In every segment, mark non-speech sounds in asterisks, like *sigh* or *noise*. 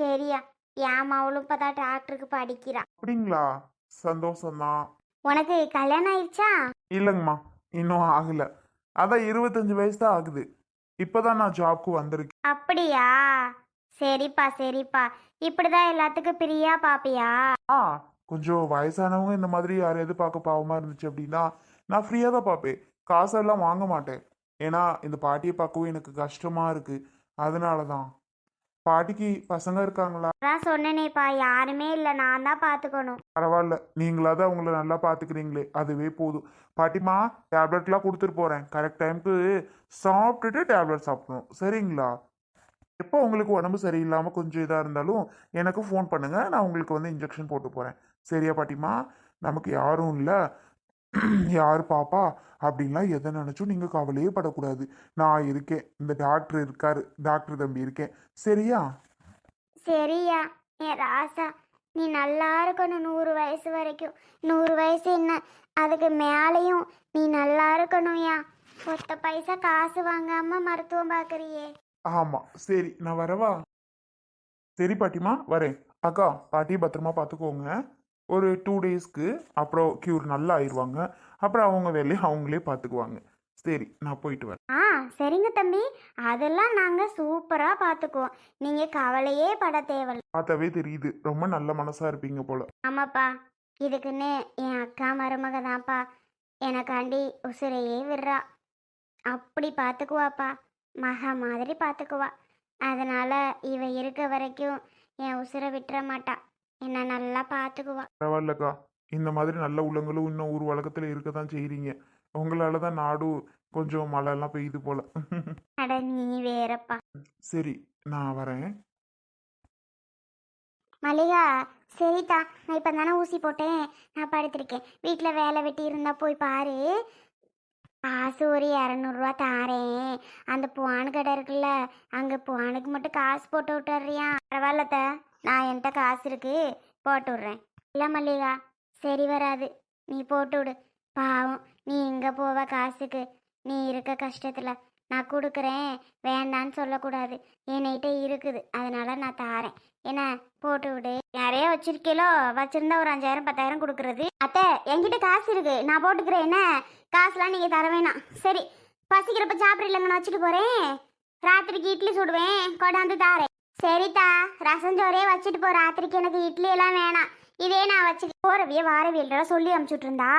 சரியா. என் மவளும் இப்பதான் டாக்டருக்கு படிக்கிறா. அப்படிங்களா? சந்தோஷம்தான். உனக்கு கல்யாணம் ஆயிடுச்சா இல்லைங்கம்மா இன்னும் ஆகல. அதான் இருபத்தஞ்சு வயசு தான் ஆகுது. இப்போதான் நான் ஜாப்க்கு வந்திருக்கேன். அப்படியா? சரிப்பா சரிப்பா. இப்படிதான் எல்லாத்துக்கும் பிரியா பாப்பியா? ஆ கொஞ்சம் வயசானவங்க இந்த மாதிரி யாரையாவது பார்க்க பாவமா இருந்துச்சு அப்படின்னா நான் ஃப்ரீயாக தான் பார்ப்பேன். காசெல்லாம் வாங்க மாட்டேன். ஏன்னா இந்த பாட்டியை பார்க்கவும் எனக்கு கஷ்டமா இருக்கு. அதனால தான் பாட்டிக்கு பசங்க இருக்காங்களா? அதான் சொன்னேனேப்பா யாருமே இல்லை. நான் தான் பார்த்துக்கணும் பரவாயில்ல நீங்களாவது அவங்கள நல்லா பார்த்துக்கிறீங்களே அதுவே போதும். பாட்டிமா டேப்லெட்லாம் கொடுத்துட்டு போகிறேன் கரெக்ட் டைமுக்கு சாப்பிட்டுட்டு டேப்லெட் சாப்பிடணும். சரிங்களா? எப்போ உங்களுக்கு உடம்பு சரியில்லாமல் கொஞ்சம் இதாக இருந்தாலும் எனக்கு ஃபோன் பண்ணுங்க. நான் உங்களுக்கு வந்து இன்ஜெக்ஷன் போட்டு போகிறேன் சரியா பாட்டிமா நமக்கு யாரும் இல்லை. *clears throat* யார் பாப்பா? அப்படின்லாம் எதை நினச்சும் நீங்கள் கவலையே படக்கூடாது. நான் இருக்கேன். இந்த டாக்டர் இருக்காரு. டாக்டர் தம்பி இருக்கேன். சரியா? சரியா. என் ராசா நீ நல்லா இருக்கணும். நூறு வயசு வரைக்கும். நூறு வயசு என்ன? அதுக்கு மேலேயும் நீ நல்லா இருக்கணும்யா. ஒத்த பைசா காசு வாங்காம மருத்துவம் பார்க்குறியே ஆமாம் சரி நான் வரவா? சரி பாட்டிமா வரேன். அக்கா பாட்டி பத்திரமா பார்த்துக்கோங்க ஒரு டூ டேஸ்க்கு அப்புறம் க்யூர் நல்லா ஆயிடுவாங்க அப்புறம் அவங்க வேலையை அவங்களே பார்த்துக்குவாங்க சரி நான் போயிட்டு வரேன். ஆ சரிங்க தம்பி. அதெல்லாம் நாங்கள் சூப்பராக பார்த்துக்குவோம் நீங்கள் கவலையே பட தேவையில்ல. பார்த்தாவே தெரியுது. ரொம்ப நல்ல மனசாக இருப்பீங்க போல. ஆமாப்பா. இதுக்குன்னு என் அக்கா மருமக தான்ப்பா. எனக்காண்டி உசுரையே விடுறா. அப்படி பார்த்துக்குவாப்பா மகா மாதிரி பார்த்துக்குவா அதனால இவ இருக்க வரைக்கும் என் உசுரை விட்டுற மாட்டா. என்னை நல்லா பார்த்துக்குவா. பரவாயில்லக்கா. இந்த மாதிரி நல்ல உள்ளங்களும் இன்னும் ஊர் வழக்கத்தில் இருக்க தான் செய்கிறீங்க உங்களால தான் நாடு கொஞ்சம் மழைலாம் பெய்யுது போல. அட நீ வேறப்பா. சரி நான் வரேன். மல்லிகா சரிதா நான் இப்போ தானே ஊசி போட்டேன். நான் படுத்திருக்கேன். வீட்டில் வேலை வெட்டி இருந்தால் போய் பாரு. காசு ஒரு இரநூறுவா தாரேன். அந்த புவானு கடை இருக்குல்ல அங்கே புவானுக்கு மட்டும் காசு போட்டு விட்டுறியா பரவாயில்லத்த. நான் என்கிட்ட காசு இருக்கு போட்டு விட்றேன். இல்லை மல்லிகா சரி வராது. நீ போட்டு விடு. பாவம் நீ இங்கே போவ காசுக்கு. நீ இருக்க கஷ்டத்தில். நான் கொடுக்குறேன் வேண்டான்னு சொல்லக்கூடாது. என்கிட்ட இருக்குது. அதனால நான் தாரேன். என்ன போட்டு விடு. நிறைய வச்சிருக்கீங்களோ வச்சிருந்தா ஒரு அஞ்சாயிரம் பத்தாயிரம் கொடுக்குறது. அத்தை என்கிட்ட காசு இருக்கு. நான் போட்டுக்கிறேன். என்ன? காசுலாம் நீங்கள் தர வேணாம். சரி பசிக்கிறப்ப சாப்பிடலங்க நான் வச்சுட்டு போகிறேன் ராத்திரிக்கு இட்லி சுடுவேன். கொண்டாந்து தாரேன். சரிதா ரசம் சோறே வச்சுட்டு போ. ராத்திரிக்கு எனக்கு இட்லி எல்லாம் வேணாம். இதே நான் வச்சு போறவிய வாரவியல்ட சொல்லி அமுச்சுட்டு இருந்தா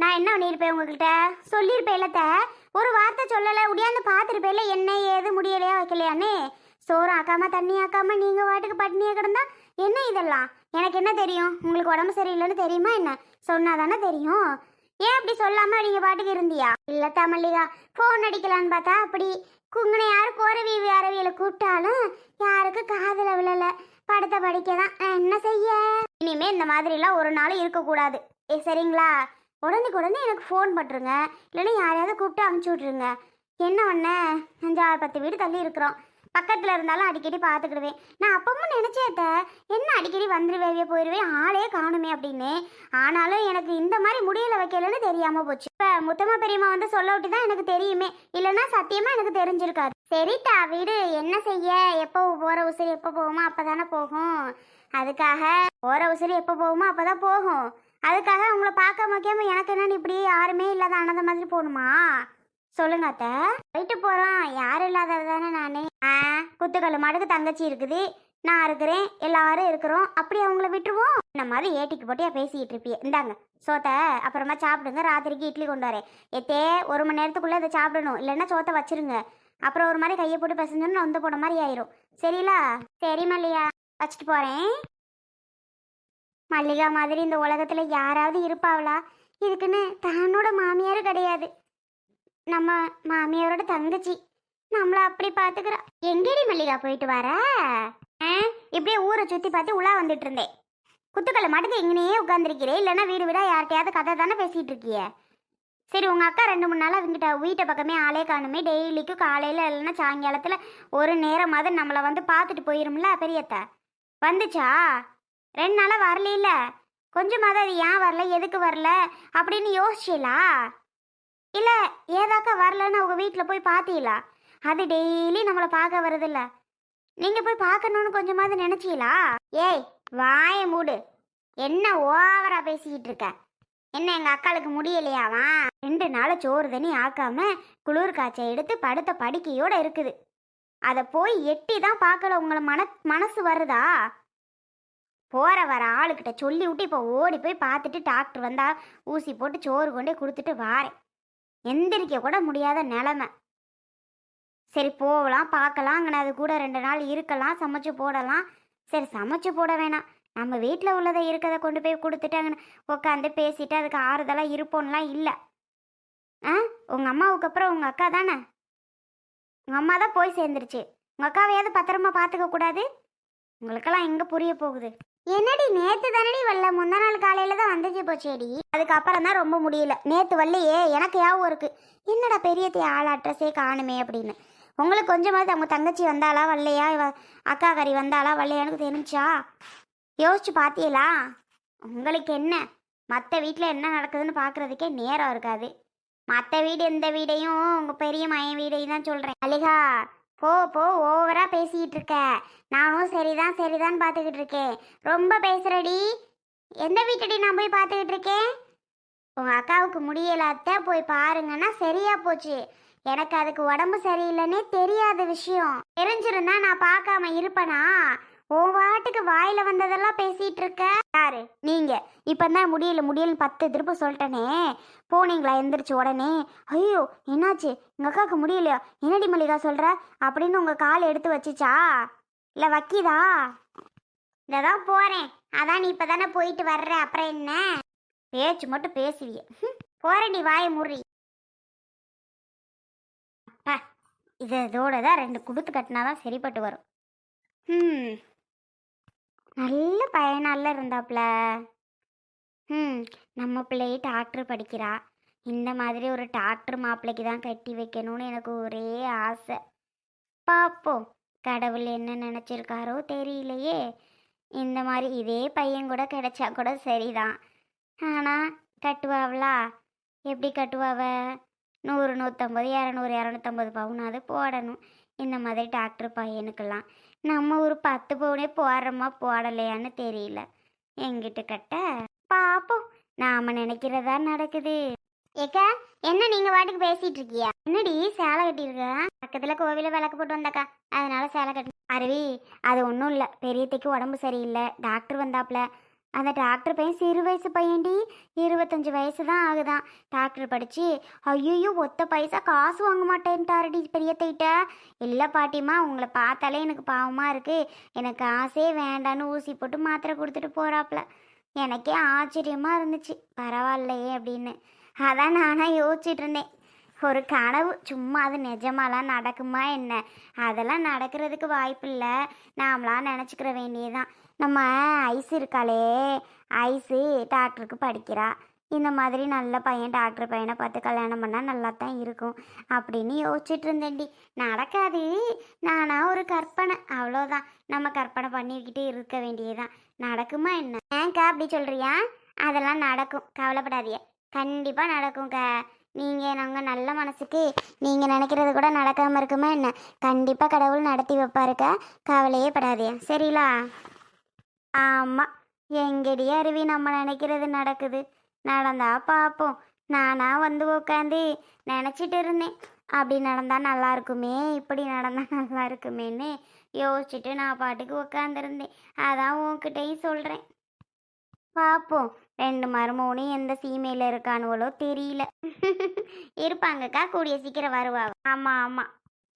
நான் என்ன பண்ணியிருப்பேன் உங்ககிட்ட? சொல்லியிருப்பேன் இல்லத்த. ஒரு வார்த்தை சொல்லலை. உடையாந்து பார்த்துருப்பேல என்ன ஏது முடியலையா வைக்கலையான்னு. சோறு ஆக்காம தண்ணி ஆக்காம நீங்க வாட்டுக்கு பட்னியா கிடந்தா என்ன இதெல்லாம்? எனக்கு என்ன தெரியும்? உங்களுக்கு உடம்பு சரியில்லைன்னு தெரியுமா என்ன? சொன்னாதானே தெரியும். ஏன் அப்படி சொல்லாம நீங்க பாட்டுக்கு இருந்தியா? இல்ல மல்லிகா ஃபோன் அடிக்கலான்னு பார்த்தா அப்படி. குங்குனை யார் கோரவி அரவியலை கூப்பிட்டாலும் யாருக்கு காதல விழல. படத்தை படிக்க தான் என்ன செய்ய? இனிமே இந்த மாதிரிலாம் ஒரு நாள் இருக்கக்கூடாது. ஏ சரிங்களா? உடனே உடனே எனக்கு ஃபோன் பண்ணுறங்க இல்லைன்னா யாரையாவது கூப்பிட்டு அனுப்பிச்சி விட்ருங்க என்ன ஒன்று அஞ்சாறு பத்து வீடு தள்ளி இருக்கிறோம். பக்கத்தில் இருந்தாலும் அடிக்கடி பார்த்துக்கிடுவேன். நான் அப்பவும் நினச்சேத்த என்ன அடிக்கடி வந்துருவேவே போயிடுவேன் ஆளே காணுமே அப்படின்னு. ஆனாலும் எனக்கு இந்த மாதிரி முடியல வைக்கலன்னு தெரியாமல் போச்சு. இப்போ முத்தம்மா பெரியம்மா வந்து சொல்ல விட்டு தான் எனக்கு தெரியுமே. இல்லைன்னா சத்தியமாக எனக்கு தெரிஞ்சிருக்காது. சரித்தா வீடு. என்ன செய்ய? எப்போ போகிற உசுறு எப்போ போகுமோ அப்போ தானே போகும். அதுக்காக போகிற உசுறு எப்போ போகுமோ அப்போ தான் போகும். அதுக்காக உங்களை பார்க்க வைக்காம எனக்கு என்னன்னு இப்படி யாருமே இல்லாத அனந்த மாதிரி போகணுமா? சொல்லுங்க அத்தை. போயிட்டு போறோம். யாரும் இல்லாதது தானே நானே? ஆ குத்துக்கல்லு மாடுக்கு தங்கச்சி இருக்குது. நான் இருக்கிறேன். எல்லாரும் இருக்கிறோம். அப்படி அவங்கள விட்டுருவோம். இந்த மாதிரி ஏட்டிக்கு போட்டியா பேசிக்கிட்டு இருப்பியே. இந்தாங்க சோத்தை அப்புறமா சாப்பிடுங்க. ராத்திரிக்கு இட்லி கொண்டு வரேன். எத்தே ஒரு மணி நேரத்துக்குள்ள இதை சாப்பிடணும். இல்லைன்னா சோத்தை வச்சிருங்க. அப்புறம் ஒரு மாதிரி கையை போட்டு பிசைஞ்சோன்னு வந்து போன மாதிரி ஆயிரும். சரிங்களா சரி மல்லியா வச்சுட்டு போறேன். மல்லிகா மாதிரி இந்த உலகத்துல யாராவது இருப்பாவளா? இதுக்குன்னு தன்னோட மாமியார் கிடையாது. நம்ம மாமியாரோட தங்கச்சி. நம்மள அப்படி பாத்துக்கிறா. எங்கேடி மல்லிகா போயிட்டு வர? ஆ, இப்படியே ஊரை சுத்தி பார்த்து உலா வந்துட்டு இருந்தேன் குத்துக்கல்ல மாட்டுக்கு எங்கனையே உட்காந்துருக்கிறே இல்லைன்னா வீடு வீடா யார்கிட்டயாவது கதை தானே பேசிட்டு இருக்கிய. சரி உங்க அக்கா ரெண்டு மூணு நாளா அவங்கிட்ட வீட்டை பக்கமே ஆளே காணுமே. டெய்லிக்கும் காலையில இல்லைன்னா சாயங்காலத்துல ஒரு நேரமாவது நம்மளை வந்து பார்த்துட்டு போயிரும்ல பெரியத்த. வந்துச்சா? ரெண்டு நாளா வரல கொஞ்சமாவது அது ஏன் வரல? எதுக்கு வரல? அப்படின்னு யோசிச்சீங்களா இல்லை ஏதாக்கா வரலன்னு அவங்க வீட்டில் போய் பார்த்தீங்களா அது டெய்லி நம்மளை பார்க்க வருதில்ல நீங்கள் போய் பார்க்கணும்னு கொஞ்சமாவது நினச்சிங்களா? ஏய் வாய மூடு. என்ன ஓவரா பேசிக்கிட்டு இருக்க? என்ன எங்கள் அக்காளுக்கு முடியலையாவா ரெண்டு நாள் சோறு தண்ணி ஆக்காம குளிர் காய்ச்சல் எடுத்து படுத்த படுக்கையோடு இருக்குது. அதை போய் எட்டி தான் பார்க்கல உங்களை மன மனசு வருதா? போகிற வர ஆளுக்கிட்ட சொல்லி விட்டு இப்போ ஓடி போய் பார்த்துட்டு டாக்டர் வந்தால் ஊசி போட்டு சோறு கொண்டே கொடுத்துட்டு வாரேன். எந்திரிக்க கூட முடியாத நிலமை. சரி போகலாம் பார்க்கலாம் அங்கே அது கூட ரெண்டு நாள் இருக்கலாம் சமைச்சு போடலாம். சரி சமைச்சு போட வேணாம். நம்ம வீட்டில் உள்ளதை இருக்கிறத கொண்டு போய் கொடுத்துட்டு அங்கே உட்காந்து பேசிட்டு அதுக்கு ஆறுதலாக இருப்போம்லாம் இல்லை. ஆ உங்கள் அம்மாவுக்கு அப்புறம் உங்கள் அக்கா தானே? உங்கள் அம்மா தான் போய் சேர்ந்துருச்சு. உங்கள் அக்காவையாவது பத்திரமா பார்த்துக்க கூடாது? உங்களுக்கெல்லாம் எங்கே புரிய போகுது? என்னடி நேத்து தானடி வரல? முந்தா நாள் காலையில தான் வந்துச்சு போச்சேடி அதுக்கப்புறம் தான் ரொம்ப முடியல. நேத்து வரலையே எனக்கு யாவும் இருக்கு. என்னடா பெரியத்தை ஆள் அட்ரஸே காணுமே அப்படின்னு. உங்களுக்கு கொஞ்சமாவது அவங்க தங்கச்சி வந்தாளா வரலையா? இவ அக்கா கறி வந்தாளா வரலையான்னு தெரிஞ்சா. யோசிச்சு பார்த்தீங்களா உங்களுக்கு என்ன? மற்ற வீட்டில் என்ன நடக்குதுன்னு பார்க்குறதுக்கே நேரம் இருக்காது. மற்ற வீடு எந்த வீடையும் உங்கள் பெரிய மயன் வீடையும் தான் சொல்கிறேன் அலிகா போ போ ஓவராக பேசிக்கிட்டு இருக்க நானும் சரிதான் சரிதான் பார்த்துக்கிட்டு இருக்கேன் ரொம்ப பேசுறடி. எந்த வீட்டடி நான் போய் பார்த்துக்கிட்டு இருக்கேன் உங்கள் அக்காவுக்கு முடியலாத்த போய் பாருங்கன்னா சரியா போச்சு. எனக்கு அதுக்கு உடம்பு சரியில்லைன்னே தெரியாத விஷயம். தெரிஞ்சிருந்தா நான் பார்க்காம இருப்பனா? உன் வாட்டுக்கு வாயில வந்ததெல்லாம் பேசிட்டு இருக்க யாரு? நீங்க. இப்பதான் முடியல முடியல பத்து திருப்ப சொல்லிட்டனே. போனீங்களா? எந்திரிச்சு உடனே. ஐயோ என்னாச்சு? எங்கள் அக்காவுக்கு முடியலையா? என்னடி மல்லிகா சொல்கிற அப்படின்னு உங்கள் கால் எடுத்து வச்சுச்சா? இல்லை வக்கிதா தான் போகிறேன் அதான் நீ இப்போ தானே போயிட்டு வர்ற. அப்புறம் என்ன? பேச்சு மட்டும் பேசுவிய. போகிறேன் நீ வாய முறி இது இதோட தான் ரெண்டு குடுத்து கட்டினாதான் சரிப்பட்டு வரும். ம் நல்ல பையனால இருந்தாப்ல. ம் நம்ம பிள்ளையே டாக்டர் படிக்கிறா. இந்த மாதிரி ஒரு டாக்டர் மாப்பிள்ளைக்கு தான் கட்டி வைக்கணும்னு எனக்கு ஒரே ஆசை. பார்ப்போம் கடவுள் என்ன நினச்சிருக்காரோ தெரியலையே. இந்த மாதிரி இதே பையன் கூட கிடைச்சா கூட சரிதான். ஆனால் கட்டுவாவளா? எப்படி கட்டுவாவ? நூறு நூற்றம்பது இரநூறு இரநூத்தம்பது பவுனாவது போடணும். இந்த மாதிரி டாக்டர் பையனுக்கெல்லாம். நம்ம ஒரு பத்து பவுனே போடுறோமா போடலையான்னு தெரியல. எங்கிட்ட கட்ட பாப்போம். நாம நினைக்கிறதா நடக்குது. ஏக்கா என்ன நீங்க வாட்டுக்கு பேசிட்டு இருக்கியா? என்னடி சேலை கட்டியிருக்க? பக்கத்துல கோவில விளக்கு போட்டு வந்தாக்கா. அதனால சேலை கட்டி அருவி அது ஒன்றும் இல்லை. பெரியத்தைக்கு உடம்பு சரியில்லை. டாக்டர் வந்தாப்ல. அந்த டாக்டர் பையன் சிறு வயசு பையன்டி இருபத்தஞ்சி வயசு தான் ஆகுதான். டாக்டர் படிச்சு ஐயோ ஒத்த பைசா காசு வாங்க மாட்டேன்ட்டாருடி பெரியத்தைகிட்ட. இல்லை பாட்டிம்மா உங்களை பார்த்தாலே எனக்கு பாவமாக இருக்குது எனக்கு காசே வேண்டான்னு ஊசி போட்டு மாத்திரை கொடுத்துட்டு போகிறாப்புல எனக்கே ஆச்சரியமாக இருந்துச்சு. பரவாயில்லையே அப்படின்னு. அதான் நானாக யோசிச்சுட்டு இருந்தேன் ஒரு கனவு. சும்மா அது நிஜமாலாம் நடக்குமா என்ன? அதெல்லாம் நடக்கிறதுக்கு வாய்ப்பு இல்லை. நாமளாம் நினச்சிக்கிற வேண்டியதுதான். நம்ம ஐஸ் இருக்காளே. ஐஸு டாக்டருக்கு படிக்கிறா. இந்த மாதிரி நல்ல பையன் டாக்டர் பையனை பார்த்து கல்யாணம் பண்ணால் நல்லா தான் இருக்கும் அப்படின்னு யோசிச்சுட்டு இருந்தேன்டி நடக்காது. நானாக ஒரு கற்பனை. அவ்வளோதான் நம்ம கற்பனை பண்ணிக்கிட்டு இருக்க வேண்டியதுதான். நடக்குமா என்ன? ஏன்க்கா அப்படி சொல்கிறியா அதெல்லாம் நடக்கும். கவலைப்படாதீங்க. கண்டிப்பாக நடக்கும்க்கா. நீங்கள் நாங்கள் நல்ல மனசுக்கு நீங்கள் நினைக்கிறது கூட நடக்காமல் இருக்குமா என்ன? கண்டிப்பாக கடவுள் நடத்தி வைப்பாருக்கா. கவலையே படாதே சரிங்களா ஆமாம் எங்கடி அருவி நம்ம நினைக்கிறது நடக்குது. நடந்தா பார்ப்போம் நானாக வந்து உட்காந்து நினச்சிட்டு இருந்தேன். அப்படி நடந்தா நல்லா இருக்குமே இப்படி நடந்தா *laughs* நல்லா இருக்குமேன்னு யோசிச்சுட்டு நான் பாட்டுக்கு உட்காந்துருந்தேன் அதான் உன்கிட்டயும் சொல்கிறேன் பார்ப்போம் ரெண்டு மருமகனும் எந்த சீமையில் இருக்கானுவளோ தெரியல. *laughs* இருப்பாங்கக்கா கூடிய சீக்கிரம் வருவா ஆமாம் ஆமாம்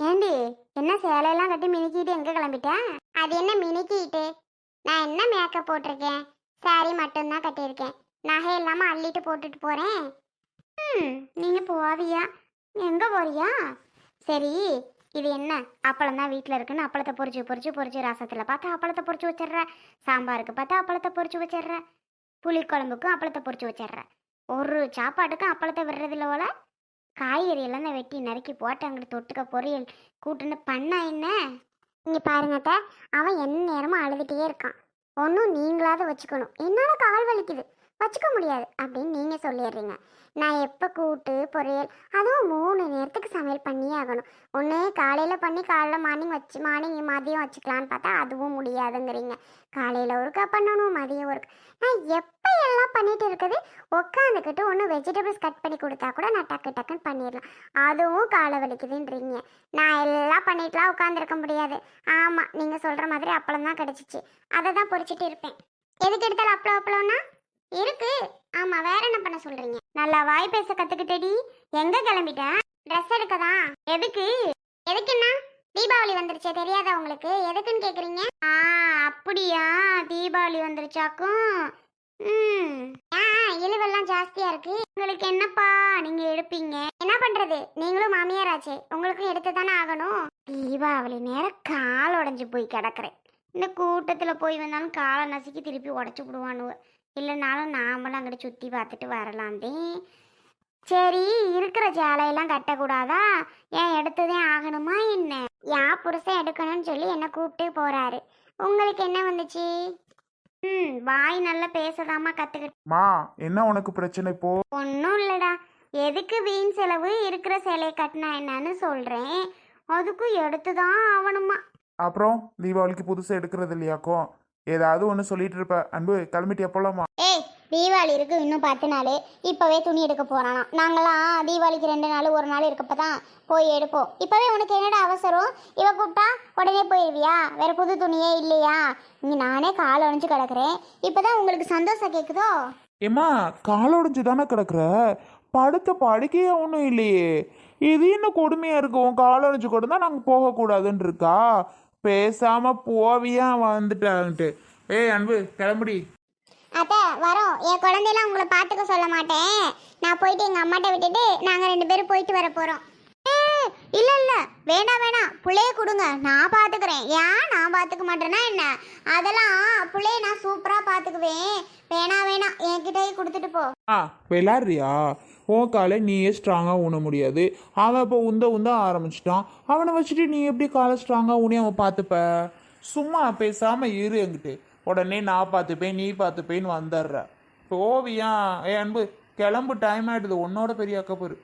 ஏண்டி என்ன சேலையெல்லாம் கட்டி மினிக்கிட்டு எங்கே கிளம்பிட்டேன் அது என்ன மினிக்கிட்டு? நான் என்ன மேக்கப் போட்டிருக்கேன்? சாரி மட்டும்தான் கட்டியிருக்கேன். நகை இல்லாமல் அள்ளிட்டு போட்டுட்டு போகிறேன் ம் நீங்கள் போவியா எங்கே போறியா? சரி இது என்ன? அப்பளம் தான் வீட்டில் இருக்குன்னு அப்பளத்தை பொறிச்சு பொறிச்சு பொறிச்சு ரசத்தில் பார்த்தா அப்பளத்தை பொறிச்சு வச்சிடுற. சாம்பாருக்கு பார்த்தா அப்பளத்தை பொறிச்சு வச்சிடுற. புளிக்குழம்புக்கும் அப்பளத்தை பொறிச்சு வச்சிடுற. ஒரு சாப்பாட்டுக்கும் அப்பளத்தை விடுறதில்ல போல? காய்கறி எல்லாம் தான் வெட்டி நறுக்கி போட்டு அங்கிட்டு தொட்டுக்க பொரியல் கூட்டுன்னு பண்ணா என்ன? இங்கே பாருங்க அவன் என் நேரமும் அழுதுகிட்டே இருக்கான். ஒன்றும் நீங்களாவது வச்சுக்கணும். என்னால் கால் வலிக்குது. வச்சுக்க முடியாது அப்படின்னு நீங்கள் சொல்லிடுறீங்க. நான் எப்போ கூட்டு பொரியல் அதுவும் மூணு நேரத்துக்கு சமையல் பண்ணியே ஆகணும். ஒன்று காலையில் பண்ணி காலைல மார்னிங் வச்சு மார்னிங் மதியம் வச்சுக்கலான்னு பார்த்தா அதுவும் முடியாதுங்கிறீங்க. காலையில் ஒருக்கா பண்ணணும் மதியம் ஒருக்கா நான் எப்போ எல்லாம் பண்ணிட்டு இருக்குது உட்காந்துக்கிட்டு ஒன்று வெஜிடபிள்ஸ் கட் பண்ணி கொடுத்தா கூட நான் டக்கு டக்குன்னு பண்ணிடலாம். அதுவும் காலை வலிக்குதுன்றீங்க. நான் எல்லாம் பண்ணிட்டுலாம் உட்காந்துருக்க முடியாது. ஆமாம் நீங்கள் சொல்கிற மாதிரி அப்பளம் தான் கிடச்சிச்சு. அதை தான் பொறிச்சிட்டு இருப்பேன். எதுக்கு எடுத்தாலும் அப்பளம் அப்பளம்னா இருக்கு. ஆமாம் வேற என்ன பண்ண சொல்கிறீங்க நல்லா வாய் பேச கத்துக்கிட்டடி. எங்கே கிளம்பிட்டேன் ட்ரெஸ் எடுக்கதா? எதுக்கு? எதுக்குன்னா? தீபாவளி வந்துருச்சே தெரியாதா உங்களுக்கு? எதுக்குன்னு கேட்குறீங்க ஆ அப்படியா? தீபாவளி வந்துருச்சாக்கும். ம். ஆ இழுவெல்லாம் ஜாஸ்தியா இருக்கு. உங்களுக்கு என்னப்பா நீங்க எடுப்பீங்க? என்ன பண்றது? நீங்களும் மாமியாராச்சே. உங்களுக்கும் எடுத்து தானே ஆகணும். தீபாவளி நேரம் கால் உடைஞ்சு போய் கிடக்குறேன். இந்த கூட்டத்துல போய் வந்தாலும் காலை நசுக்கி திருப்பி உடச்சு விடுவானுவ. இல்லைனாலும் நாமளும் அங்கிட்டு சுத்தி பார்த்துட்டு வரலாந்தே சரி இருக்கிற சேலையெல்லாம் கட்டக்கூடாதா? ஏன் எடுத்ததே ஆகணுமா என்ன? யா புருஷன் எடுக்கணும்னு சொல்லி என்னை கூப்பிட்டு போறாரு. உங்களுக்கு என்ன வந்துச்சு? ம் வாய் நல்லா பேசதாமா கத்துக்கிட்டு. மா என்ன உனக்கு பிரச்சனை இப்போ? ஒன்றும் இல்லைடா. எதுக்கு வீண் செலவு? இருக்கிற சிலையை கட்டினா என்னன்னு சொல்கிறேன் அதுக்கும் எடுத்து தான் ஆகணுமா? அப்புறம் தீபாவளிக்கு புதுசாக எடுக்கிறது இல்லையாக்கும்? ஏதாவது ஒன்று சொல்லிட்டு இருப்ப. அன்பு கிளம்பிட்டு எப்போலாமா ஏய் தீபாவளி இருக்கு இன்னும் பத்து நாள். இப்போவே துணி எடுக்க போகிறானா நாங்களாம் தீபாவளிக்கு ரெண்டு நாள் ஒரு நாள் இருக்கப்ப தான் போய் எடுப்போம். இப்போவே உனக்கு என்னடா அவசரம்? இவ கூப்பிட்டா உடனே போயிடுவியா வேற புது துணியே இல்லையா? இங்கே நானே கால் அணிஞ்சு கிடக்குறேன். இப்போ தான் உங்களுக்கு சந்தோஷம் கேட்குதோ ஏம்மா காலொடைஞ்சு தானே கிடக்குற? படுத்த படுக்கையே ஒன்றும் இல்லையே. இது என்ன கொடுமையாக இருக்கு. உன் காலொடைஞ்சு கூட தான் நாங்கள் போகக்கூடாதுன்னு இருக்கா? பேசாம போவியா வந்துட்டான்ட்டு. ஏய் அன்பு கிளம்புடி. அத்தை வரோம். என் குழந்தையெல்லாம் உங்களை பார்த்துக்க சொல்ல மாட்டேன். நான் போயிட்டு எங்கள் அம்மாட்ட விட்டுட்டு நாங்கள் ரெண்டு பேரும் போயிட்டு வர போகிறோம் இல்லை இல்லை. வேண்டாம் வேணாம் பிள்ளைய கொடுங்க. நான் பார்த்துக்கிறேன். ஏன் நான் பார்த்துக்க மாட்டேன்னா என்ன? அதெல்லாம் பிள்ளைய நான் சூப்பராக பார்த்துக்குவேன். வேணாம் வேணாம் என்கிட்டயே கொடுத்துட்டு போ. ஆ விளாட்றியா உன் காலை நீயே ஸ்ட்ராங்காக ஊன முடியாது. அவன் இப்போ உந்த உந்த ஆரம்பிச்சிட்டான். அவனை வச்சுட்டு நீ எப்படி காலை ஸ்ட்ராங்காக ஊனி அவன் பார்த்துப்ப? சும்மா பேசாமல் இரு என்கிட்ட. உடனே நான் பார்த்துப்பேன் நீ பார்த்துப்பேன்னு வந்துடுற. ஓவியா ஏ அன்பு கிளம்பு டைம் ஆகிடுது உன்னோட பெரிய அக்கப்பரு